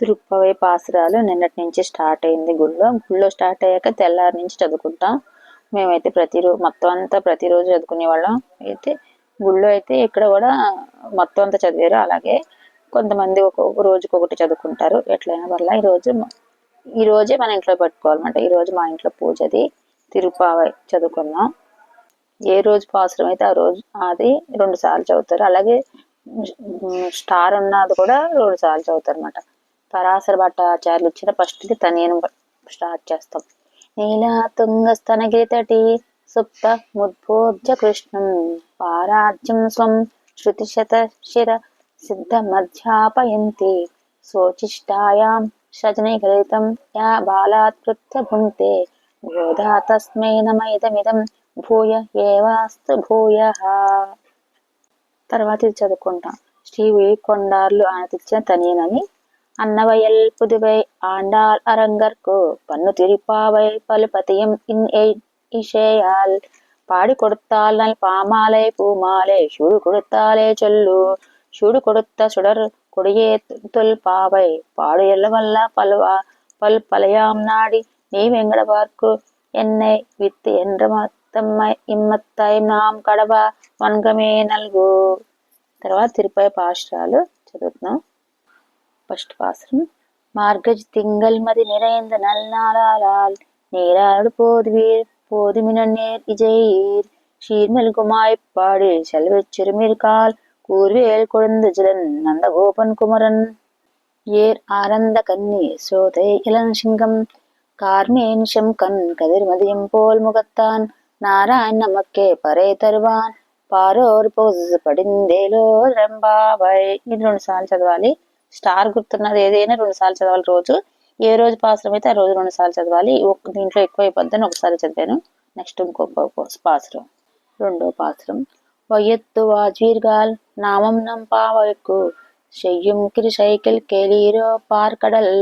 తిరుపతి పాసురాలు నిన్నటి నుంచి స్టార్ట్ అయింది గుళ్ళో. గుళ్ళో స్టార్ట్ అయ్యాక తెల్లారి నుంచి చదువుకుంటాం. మేమైతే ప్రతిరోజు మొత్తం అంతా ప్రతిరోజు చదువుకునే వాళ్ళం. అయితే గుళ్ళో అయితే ఇక్కడ కూడా మొత్తం అంతా చదివారు. అలాగే కొంతమంది ఒక రోజుకి ఒకటి చదువుకుంటారు. ఎట్లయినా వల్ల ఈ రోజు ఈ రోజే మన ఇంట్లో పెట్టుకోవాలన్నమాట. ఈ రోజు మా ఇంట్లో పూజది తిరుపావై చదువుకున్నాం. ఏ రోజు పాసురం అయితే ఆ రోజు అది రెండు సార్లు చదువుతారు. అలాగే స్టార్ ఉన్నది కూడా రెండు సార్లు చదువుతారు అనమాట పరాశర భట్టాచార్యులు ఇచ్చిన ఫస్ట్ది తనేను స్టార్ట్ చేస్తాం. నీలా తుంగస్తనగిరితటి సుప్త ముద్బోధ్య కృష్ణం పారాజ్యం స్వం శృతిశత శిర సిద్ధ మధ్యాపయంతి శోచిష్టాయాం శజనీకలితం యా బాలాత్కృత్య భుంక్తే గోధా తస్మై నమైదమిదం భూయ ఏవాస్తు భూయ. తర్వాత ఇది చదువుకుంటాం. శ్రీ వి కొండార్లు ఆనతిచ్చిన తనేనని அன்னவயல் புதுவை ஆண்டாள் அரங்கற்கு பன்னு திரிப்பாவை பலுபதியும் இன் இசையால் பாடி கொடுத்தால் நல் பாமாலை பூமாலை சூடு கொடுத்தாலே சொல்லு சூடு கொடுத்த சுடர் கொடியே தொல் பாவை பாடு எல்லவல்ல பல்வா பல் பலையாம் நாடி நீ வெங்கட பார்க்கு என்னை வித்து என்ற మత్తమ్మ ఇమ్మత్తాయి నాం కడవ వన్గమే నల్గు తర్వాత తిరుపతి పాశ్రాలు చదువుతున్నాం ఫస్ట్ பாசுரம் மார்கஜ் திங்கள் மதி நிறைந்த நல் நாளால் நேராடு போதுவீர் போதுமினன் நேர் இஜெயீர் ஷீர்மெல்குமாய்ப் பாடி செல்வச் சிறுமிர்கால் கூர்வேல் குழந்து ஜிலன் நந்த கோபன் குமரன் ஏர் ஆனந்த கன்னி சோதை இளன் சிங்கம் கார்மேனிஷம் கண் கதிர்மதியம் போல் முகத்தான் నారాయణ నమ్మకే పరే తరువాన్ పారోర్ పోజ్ పడిందేలో రంబాబై ఇది రెండు సార్లు చదవాలి స్టార్ గుర్తున్నది ఏదైనా రెండు సార్లు చదవాలి రోజు ఏ రోజు పాసరం అయితే ఆ రోజు రెండు సార్లు చదవాలి దీంట్లో ఎక్కువ అయిపోద్దని ఒకసారి చదివాను నెక్స్ట్ ఇంకొక పాసరం రెండో పాసరం వయ్యత్తు వాజీర్గాల్ నామం నంపావకు செய்யும் கிருஷைக்கில் கேளீரோ பார்க்கடல்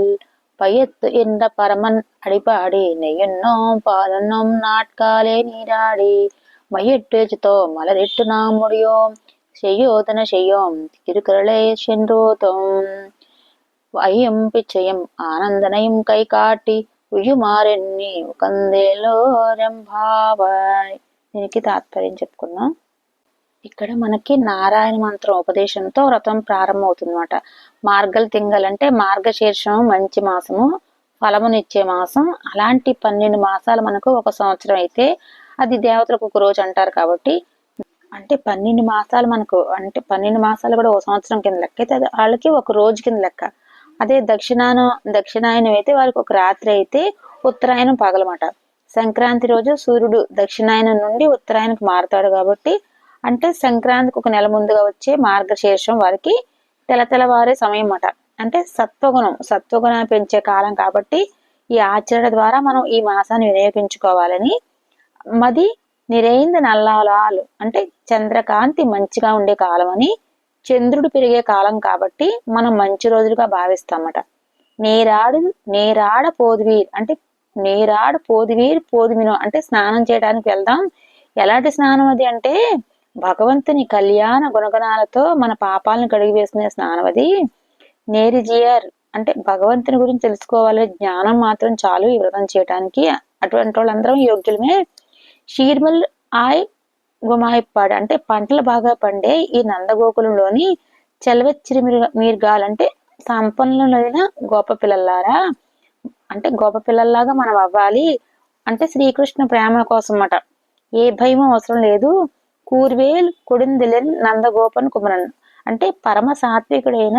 பயத்து என்ற பரமன் அடிபாடி நெய்யுன்னோம் பாலன்னோம் நாட்காலே நீராடி மையிட்டு மலரிட்டு நாம் முடியோம் செய்யோதன செய்யோம் திருக்குறளை சென்றோதும் ஐயம் பிச்சையும் ஆனந்தனையும் கை కాటి ఉయ్యుమారెన్ని కందేలో రెంభావాయ్ దీనికి తాత్పర్యం చెప్పుకున్నాం ఇక్కడ మనకి నారాయణ మంత్రం ఉపదేశంతో వ్రతం ప్రారంభమవుతుంది అనమాట మార్గల్ తింగల్ అంటే మార్గశీర్షం మంచి మాసము ఫలమునిచ్చే మాసం అలాంటి పన్నెండు మాసాలు మనకు ఒక సంవత్సరం అయితే అది దేవతలకు ఒక రోజు అంటారు కాబట్టి అంటే పన్నెండు మాసాలు మనకు అంటే పన్నెండు మాసాలు కూడా ఒక సంవత్సరం కింద లెక్క. అయితే వాళ్ళకి ఒక రోజు కింద లెక్క. అదే దక్షిణాయనం దక్షిణాయనం అయితే వారికి ఒక రాత్రి అయితే ఉత్తరాయణం పగలమాట. సంక్రాంతి రోజు సూర్యుడు దక్షిణాయనం నుండి ఉత్తరాయణకు మారుతాడు కాబట్టి అంటే సంక్రాంతికి ఒక నెల ముందుగా వచ్చే మార్గశీర్షం వారికి తెలతెలవారే సమయం అన్నమాట అంటే సత్వగుణం సత్వగుణం పెంచే కాలం కాబట్టి ఈ ఆచరణ ద్వారా మనం ఈ మాసాన్ని వినియోగించుకోవాలని మది నిరైంద నల్లాలాలు. అంటే చంద్రకాంతి మంచిగా ఉండే కాలం అని చంద్రుడు పెరిగే కాలం కాబట్టి మనం మంచి రోజులుగా భావిస్తామట. నేరాడు నేరాడ పోదువీర్. అంటే నేరాడ పోదువీర్ పోదుమిను. అంటే స్నానం చేయడానికి వెళ్దాం. ఎలాంటి స్నానం అది అంటే భగవంతుని కళ్యాణ గుణగణాలతో మన పాపాలను కడిగి వేసుకునే స్నానం అది. నేరిజియర్ అంటే భగవంతుని గురించి తెలుసుకోవాలి. జ్ఞానం మాత్రం చాలు ఈ వ్రతం చేయడానికి అటువంటి వాళ్ళందరం యోగ్యులమే. షీర్మల్ ఆయ్ గుమాయిప్పాడు అంటే పంటలు బాగా పండే ఈ నందగోకులంలోని చెలవెచ్చిరి మీర్గాలంటే సంపన్నులైన గోప పిల్లలారా అంటే గోప పిల్లల్లాగా మనం అవ్వాలి. అంటే శ్రీకృష్ణ ప్రేమ కోసం అట ఏ భయం అవసరం లేదు. కూర్వేల్ కొడిందిలెన్ నందగోపన్ కుమరన్. అంటే పరమ సాత్వికుడైన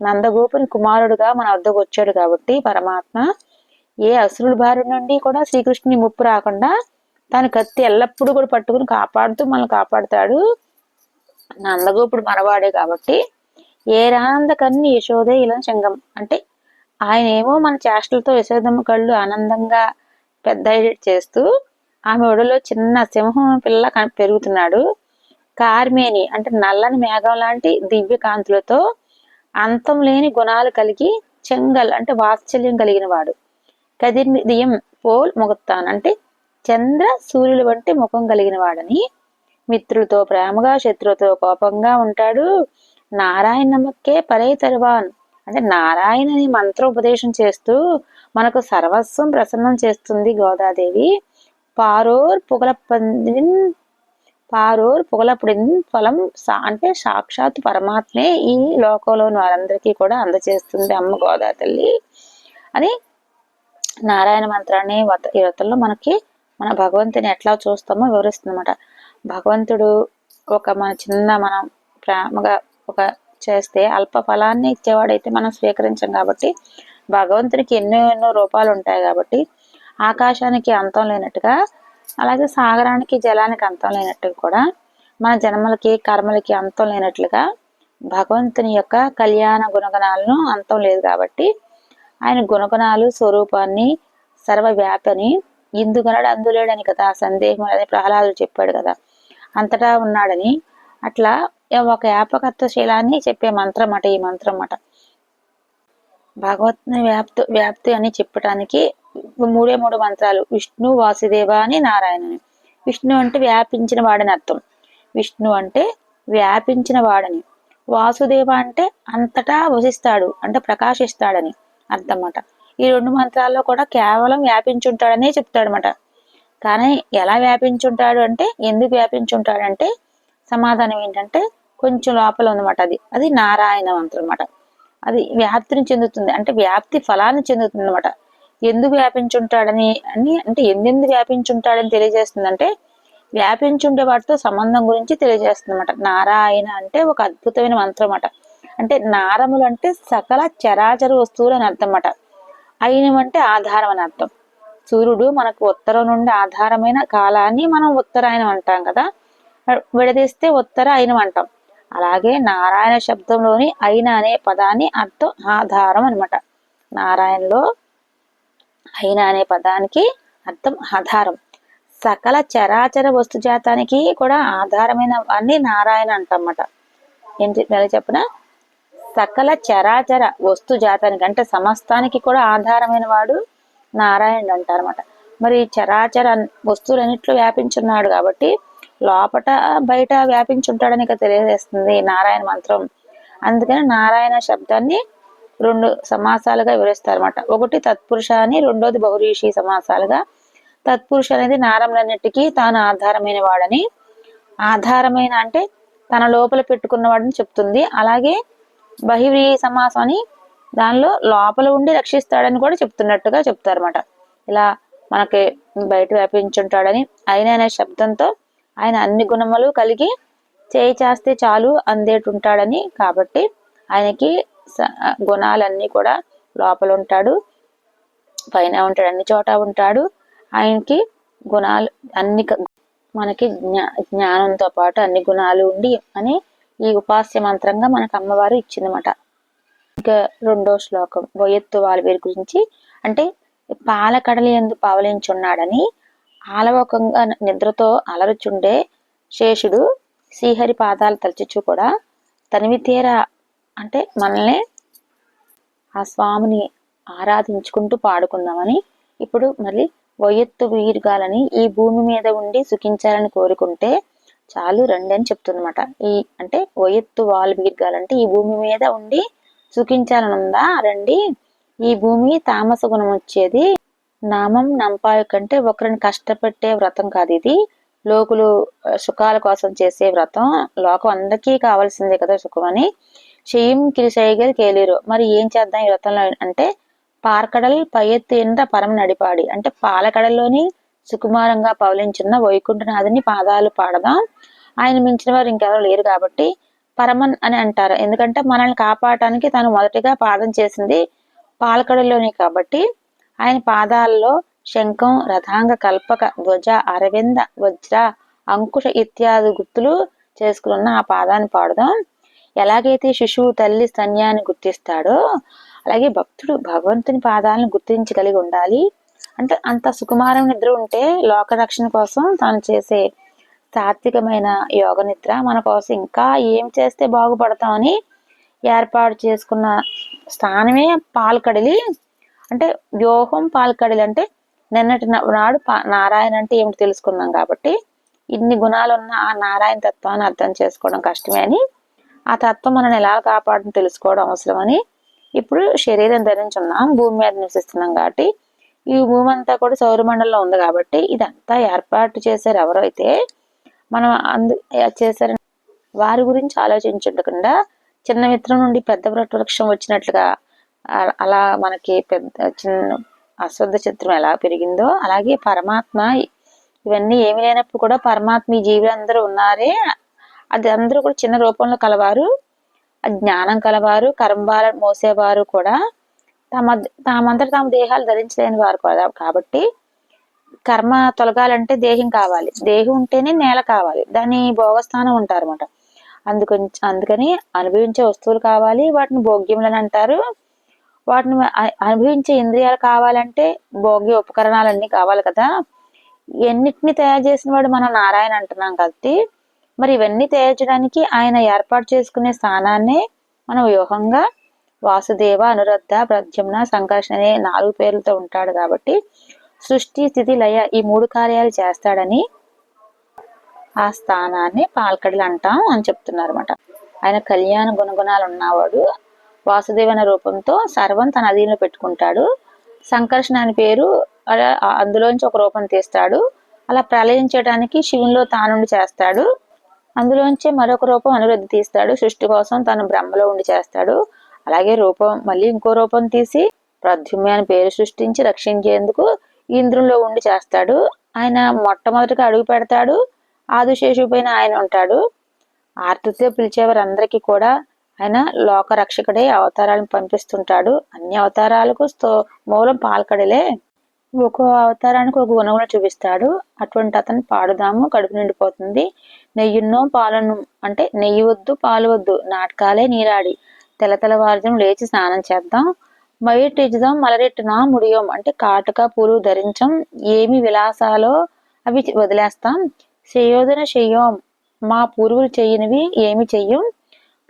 నందగోపుని కుమారుడుగా మన వద్దకు వచ్చాడు కాబట్టి పరమాత్మ. ఏ అసురుల బారి నుండి కూడా శ్రీకృష్ణుని ముప్పు రాకుండా తన కత్తి ఎల్లప్పుడూ కూడా పట్టుకుని కాపాడుతూ మనల్ని కాపాడుతాడు. నందగోపుడు మనవాడే కాబట్టి ఏ రానందకన్ని యశోదే ఇలా శంగం అంటే ఆయన ఏమో మన చేష్టలతో యశోదమ్మ కళ్ళు ఆనందంగా పెద్ద చేస్తూ ఆమె ఒడిలో చిన్న సింహం పిల్ల పెరుగుతున్నాడు. కార్మేని అంటే నల్లని మేఘం లాంటి దివ్య కాంతులతో అంతం లేని గుణాలు కలిగి చెంగల్ అంటే వాత్సల్యం కలిగిన వాడు. కదిర్మిదియం పోల్ ముగత్తాన్ అంటే చంద్ర సూర్యుల వంటి ముఖం కలిగిన వాడని మిత్రులతో ప్రేమగా శత్రువుతో కోపంగా ఉంటాడు. నారాయణ నమ్మకే పరై తరువాన్. అంటే నారాయణని మంత్ర ఉపదేశం చేస్తూ మనకు సర్వస్వం ప్రసన్నం చేస్తుంది గోదాదేవి. పారోర్ పొగల పారోర్ పొగలపుడిన్ ఫలం సా- అంటే సాక్షాత్ పరమాత్మే ఈ లోకంలోని వారందరికీ కూడా అందచేస్తుంది అమ్మ గోదా తల్లి అని నారాయణ మంత్రాన్ని వత- వ్రతంలో మనకి మన భగవంతుని ఎట్లా చూస్తామో వివరిస్తుందన్నమాట. భగవంతుడు ఒక మన చిన్న మనం ప్రేమగా ఒక చేస్తే అల్ప ఫలాన్ని ఇచ్చేవాడైతే మనం స్వీకరించాం కాబట్టి భగవంతునికి ఎన్నో ఎన్నో రూపాలు ఉంటాయి కాబట్టి ఆకాశానికి అంతం లేనట్టుగా అలాగే సాగరానికి జలానికి అంతం లేనట్టుగా కూడా మన జన్మలకి కర్మలకి అంతం లేనట్లుగా భగవంతుని యొక్క కళ్యాణ గుణగణాలను అంతం లేదు కాబట్టి ఆయన గుణగణాలు స్వరూపాన్ని సర్వవ్యాపని ఇందుకనడు అందులేడని కదా సందేహం అని ప్రహ్లాదుడు చెప్పాడు కదా. అంతటా ఉన్నాడని. అట్లా ఒక వ్యాపకత్వ శీలాన్ని చెప్పే మంత్రం అట ఈ మంత్రం అట. భగవత్ని వ్యాప్తి వ్యాప్తి అని చెప్పటానికి మూడే మూడు మంత్రాలు. విష్ణు వాసుదేవ అని నారాయణని. విష్ణు అంటే వ్యాపించిన వాడని అర్థం. విష్ణు అంటే వ్యాపించిన వాడని. వాసుదేవ అంటే అంతటా వసిస్తాడు అంటే ప్రకాశిస్తాడని అర్థమట ఈ రెండు మంత్రాల్లో కూడా కేవలం వ్యాపించుంటాడనే చెప్తాడనమాట కానీ ఎలా వ్యాపించుంటాడు అంటే ఎందుకు వ్యాపించుంటాడంటే సమాధానం ఏంటంటే కొంచెం లోపల ఉందన్నమాట అది. అది నారాయణ మంత్రం అనమాట అది వ్యాప్తిని చెందుతుంది. అంటే వ్యాప్తి ఫలాన్ని చెందుతుంది అనమాట ఎందుకు వ్యాపించుంటాడని అని అంటే ఎందెందు వ్యాపించుంటాడని తెలియజేస్తుందంటే వ్యాపించుండే వాటితో సంబంధం గురించి తెలియజేస్తుంది అనమాట నారాయణ అంటే ఒక అద్భుతమైన మంత్రం అన్నమాట అంటే నారములు అంటే సకల చరాచర వస్తువులు అని అర్థం అన్నమాట అయినం అంటే ఆధారం అని అర్థం. సూర్యుడు మనకు ఉత్తరం నుండి ఆధారమైన కాలాన్ని మనం ఉత్తరాయణం అంటాం కదా. విడదీస్తే ఉత్తర అయినం అంటాం అలాగే నారాయణ శబ్దంలోని అయిన అనే పదాన్ని అర్థం ఆధారం అనమాట నారాయణలో అయిన అనే పదానికి అర్థం ఆధారం. సకల చరాచర వస్తు జాతానికి కూడా ఆధారమైన అన్ని నారాయణ అంటమాట ఏంటి మళ్ళీ చెప్పిన? సకల చరాచర వస్తు జాతానికి అంటే సమస్తానికి కూడా ఆధారమైన వాడు నారాయణుడు అంటారనమాట మరి చరాచర వస్తువులన్నిట్లో వ్యాపించున్నాడు కాబట్టి లోపట బయట వ్యాపించుంటాడని ఇక తెలియజేస్తుంది నారాయణ మంత్రం. అందుకని నారాయణ శబ్దాన్ని రెండు సమాసాలుగా వివరిస్తారన్నమాట. ఒకటి తత్పురుష అని రెండోది బహురీషి సమాసాలుగా. తత్పురుష అనేది నారములన్నిటికీ తాను ఆధారమైన వాడని ఆధారమైన అంటే తన లోపల పెట్టుకున్న వాడని చెప్తుంది. అలాగే బహిరీ సమాసం అని దానిలో లోపల ఉండి రక్షిస్తాడని కూడా చెప్తున్నట్టుగా చెప్తారన్నమాట. ఇలా మనకి బయట వ్యాపించుంటాడని ఆయన అనే శబ్దంతో ఆయన అన్ని గుణములు కలిగి చేయి చేస్తే చాలు అందేటుంటాడని కాబట్టి ఆయనకి స- గుణాలన్నీ కూడా లోపల ఉంటాడు పైన ఉంటాడు అన్ని చోట ఉంటాడు. ఆయనకి గుణాలు అన్ని మనకి జ్ఞా జ్ఞానంతో పాటు అన్ని గుణాలు ఉండి అని ఈ ఉపాస్య మంత్రంగా మనకు అమ్మవారు ఇచ్చిందన్నమాట. ఇంకా రెండో శ్లోకం వయత్తు వారి గురించి. అంటే పాలకడలి ఎందు పవలించున్నాడని ఆలవకంగా నిద్రతో అలరుచుండే శేషుడు శ్రీహరి పాదాలు తలచుచు కూడా తనివి తీర అంటే మనల్ని ఆ స్వామిని ఆరాధించుకుంటూ పాడుకుందామని ఇప్పుడు మళ్ళీ వయత్తు వీరుగాలని ఈ భూమి మీద ఉండి సుఖించాలని కోరుకుంటే చాలు రండి అని చెప్తుందన్నమాట. ఈ అంటే వయత్తు వాళ్ళు వీరుగాలంటే ఈ భూమి మీద ఉండి సుఖించాలనుందా? రండి. ఈ భూమి తామస గుణం వచ్చేది నామం నంపాయ కంటే ఒకరిని కష్టపెట్టే వ్రతం కాదు ఇది. లోకులు సుఖాల కోసం చేసే వ్రతం. లోకం అందరికీ కావాల్సిందే కదా సుఖం అని. చెయ్యం కిరిసైగలు కేలేరు. మరి ఏం చేద్దాం ఈ వ్రతంలో? అంటే పార్కడల్ పైఎత్తు ఎండ పరమ నడిపాడి. అంటే పాలకడల్లోని సుకుమారంగా పవలించున్న వైకుంఠనాథుని పాదాలు పాడదాం? ఆయన మించిన వారు ఇంకెవరు లేరు కాబట్టి పరమన్ అని అంటారు. ఎందుకంటే మనల్ని కాపాడటానికి తను మొదటిగా పాదం చేసింది పాలకడలోనే కాబట్టి ఆయన పాదాల్లో శంఖం రథాంగ కల్పక ధ్వజ అరవింద వజ్ర అంకుశ ఇత్యాది గుర్తులు చేసుకున్న ఆ పాదాన్ని పాడదాం. ఎలాగైతే శిశువు తల్లి స్తన్యాన్ని గుర్తిస్తాడో అలాగే భక్తుడు భగవంతుని పాదాలను గుర్తించగలిగి ఉండాలి. అంటే అంత సుకుమారం నిద్ర ఉంటే లోక రక్షణ కోసం తాను చేసే సాత్వికమైన యోగ నిద్ర మన కోసం. ఇంకా ఏం చేస్తే బాగుపడతామని ఏర్పాటు చేసుకున్న స్థానమే పాల్కడలి అంటే వ్యూహం పాల్కడలి అంటే నిన్నటి నాడు నారాయణ అంటే ఏమిటి తెలుసుకున్నాం కాబట్టి ఇన్ని గుణాలు ఉన్న ఆ నారాయణ తత్వాన్ని అర్థం చేసుకోవడం కష్టమే అని ఆ తత్వం మనం ఎలా కాపాడని తెలుసుకోవడం అవసరమని ఇప్పుడు శరీరం ధరించున్నాం భూమి మీద నివసిస్తున్నాం కాబట్టి ఈ భూమి అంతా కూడా సౌరమండలంలో ఉంది కాబట్టి ఇదంతా ఏర్పాటు చేశారు ఎవరైతే మనం అందు చేశారు. వారి గురించి ఆలోచించకుండా చిన్న మిత్రం నుండి పెద్ద వృక్షం వచ్చినట్లుగా అలా మనకి పెద్ద చిన్న అశ్వద్ధ చిత్రం ఎలా పెరిగిందో అలాగే పరమాత్మ ఇవన్నీ ఏమి లేనప్పుడు కూడా పరమాత్మ ఈ జీవులందరూ ఉన్నారే. అది అందరూ కూడా చిన్న రూపంలో కలవారు. ఆ జ్ఞానం కలవారు. కర్మాల మోసేవారు కూడా తమ తామంతట తాము దేహాలు ధరించలేని వారు కదా కాబట్టి కర్మ తొలగాలంటే దేహం కావాలి. దేహం ఉంటేనే నేల కావాలి. దాని భోగస్థానం ఉంటారు అనమాట అందుకని అందుకని అనుభవించే వస్తువులు కావాలి వాటిని భోగ్యములని అంటారు. వాటిని అనుభవించే ఇంద్రియాలు కావాలంటే భోగ్య ఉపకరణాలన్నీ కావాలి కదా. ఎన్నిటిని తయారు చేసిన వాడు మనం నారాయణ అంటున్నాం కాబట్టి మరి ఇవన్నీ తయారు చేయడానికి ఆయన ఏర్పాటు చేసుకునే స్థానాన్ని మనం వ్యూహంగా వాసుదేవ అనురద్ధ ప్రద్యుమ్న సంకర్షణ అనే నాలుగు పేర్లతో ఉంటాడు కాబట్టి సృష్టి స్థితి లయ ఈ మూడు కార్యాలు చేస్తాడని ఆ స్థానాన్ని పాల్కడలు అంటాం అని చెప్తున్నారు అనమాట ఆయన కళ్యాణ గుణగుణాలు ఉన్నవాడు వాసుదేవ అనే రూపంతో సర్వం తన అధీనంలో పెట్టుకుంటాడు. సంకర్షణ అని పేరు అలా అందులోంచి ఒక రూపం తీస్తాడు. అలా ప్రళయించడానికి శివునిలో తానుండి చేస్తాడు. అందులోంచి మరొక రూపం అనురుద్ధి తీస్తాడు. సృష్టి కోసం తను బ్రహ్మలో ఉండి చేస్తాడు. అలాగే రూపం మళ్ళీ ఇంకో రూపం తీసి ప్రద్యుమ్న అని పేరు సృష్టించి రక్షించేందుకు ఇంద్రుల్లో ఉండి చేస్తాడు. ఆయన మొట్టమొదటిగా అడుగు పెడతాడు. ఆదిశేషు పైన ఆయన ఉంటాడు. ఆర్తితో పిలిచేవారందరికీ కూడా ఆయన లోకరక్షకుడే అవతారాలను పంపిస్తుంటాడు. అన్ని అవతారాలకు స్తో మూలం పాల్కడలే. ఒక్కో అవతారానికి ఒక గుణగుణ చూపిస్తాడు. అటువంటి అతను పాడుదాము కడుపు నిండిపోతుంది. నెయ్యున్నో పాలను అంటే నెయ్యి వద్దు పాలు వద్దు నాటకాలే నీరాడి. తెల్లతెలవారుజం లేచి స్నానం చేద్దాం. మయిటిద్దాం మలరెట్టున ముడియం. అంటే కాటుక పూలు ధరించం ఏమి విలాసాలో అవి వదిలేస్తాం. శయోధన చెయ్యం మా పూర్వులు చేయనివి ఏమి చెయ్యం?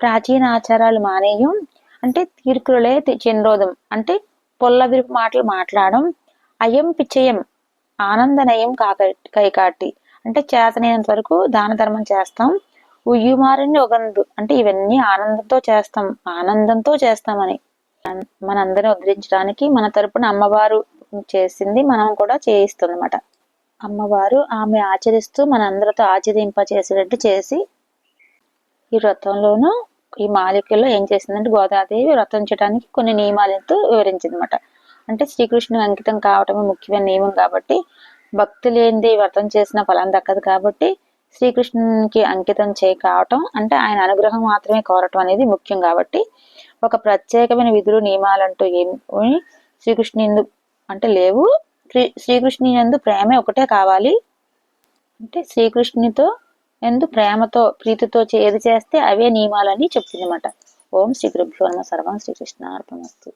ప్రాచీన ఆచారాలు మానేయం. అంటే తీర్కులే చంద్రోదం అంటే పొల్ల విరుపు మాటలు మాట్లాడడం అయం పిచ్చయం ఆనందనయం కాక కైకాటి. అంటే చేతనైనంత వరకు దాన ధర్మం చేస్తాం. ఉయ్యుమారిని ఒకందు అంటే ఇవన్నీ ఆనందంతో చేస్తాం. ఆనందంతో చేస్తామని. మనందరిని ఉద్ధరించడానికి మన తరపున అమ్మవారు చేసింది మనం కూడా చేయిస్తుంది అనమాట అమ్మవారు ఆమె ఆచరిస్తూ మనందరితో ఆచరింప చేసేటట్టు చేసి ఈ వ్రతంలోనూ ఈ మాలికల్లో ఏం చేసిందంటే గోదాదేవి వ్రతం చేయడానికి కొన్ని నియమాలతో వివరించింది అనమాట అంటే శ్రీకృష్ణుని అంకితం కావటమే ముఖ్యమైన నియమం కాబట్టి భక్తి లేనిది వ్రతం చేసిన ఫలం దక్కదు కాబట్టి శ్రీకృష్ణునికి అంకితం చేయ కావటం అంటే ఆయన అనుగ్రహం మాత్రమే కోరటం అనేది ముఖ్యం కాబట్టి ఒక ప్రత్యేకమైన విధులు నియమాలంటూ ఏమి శ్రీకృష్ణు ఎందు అంటే లేవు. శ్రీ శ్రీకృష్ణుని ఎందు ప్రేమే ఒకటే కావాలి. అంటే శ్రీకృష్ణునితో ఎందు ప్రేమతో ప్రీతితో ఏది చేస్తే అవే నియమాలని చెప్తుంది అనమాట ఓం శ్రీ గురుభ్యో నమ సర్వం శ్రీకృష్ణ అర్పణమస్తు